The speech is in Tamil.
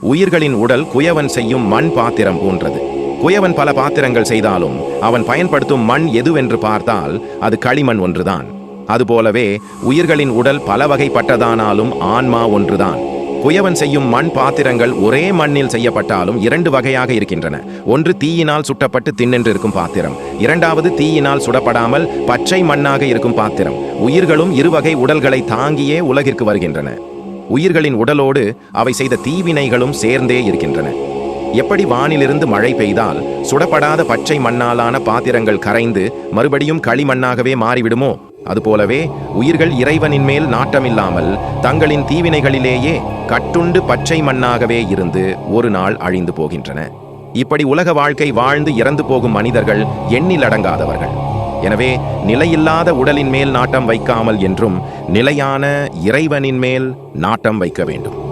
உயிர்களின் உடல் குயவன் செய்யும் மண் பாத்திரம் போன்றது. குயவன் பல பாத்திரங்கள் செய்தாலும் அவன் பயன்படுத்தும் மண் எதுவென்று பார்த்தால் அது களிமண் ஒன்றுதான். அதுபோலவே உயிர்களின் உடல் பல வகைப்பட்டதானாலும் ஆன்மா ஒன்றுதான். குயவன் செய்யும் மண் பாத்திரங்கள் ஒரே மண்ணில் செய்யப்பட்டாலும் இரண்டு வகையாக இருக்கின்றன. ஒன்று தீயினால் சுட்டப்பட்டு தின்னென்று இருக்கும் பாத்திரம். இரண்டாவது தீயினால் சுடப்படாமல் பச்சை மண்ணாக இருக்கும் பாத்திரம். உயிர்களும் இருவகை உடல்களை தாங்கியே உலகிற்கு வருகின்றன. உயிர்களின் உடலோடு அவை செய்த தீவினைகளும் சேர்ந்தே இருக்கின்றன. எப்படி வானிலிருந்து மழை பெய்தால் சுடப்படாத பச்சை மண்ணாலான பாத்திரங்கள் கரைந்து மறுபடியும் களிமண்ணாகவே மாறிவிடுமோ? அதுபோலவே உயிர்கள் இறைவனின் மேல் நாட்டமில்லாமல் தங்களின் தீவினைகளிலேயே கட்டுண்டு பச்சை மண்ணாகவே இருந்து ஒரு நாள் அழிந்து போகின்றன. இப்படி உலக வாழ்க்கை வாழ்ந்து இறந்து போகும் மனிதர்கள் எண்ணிலடங்காதவர்கள். எனவே நிலையில்லாத உடலின் மேல் நாட்டம் வைக்காமல் என்றும் நிலையான இறைவனின் மேல் நாட்டம் வைக்க வேண்டும்.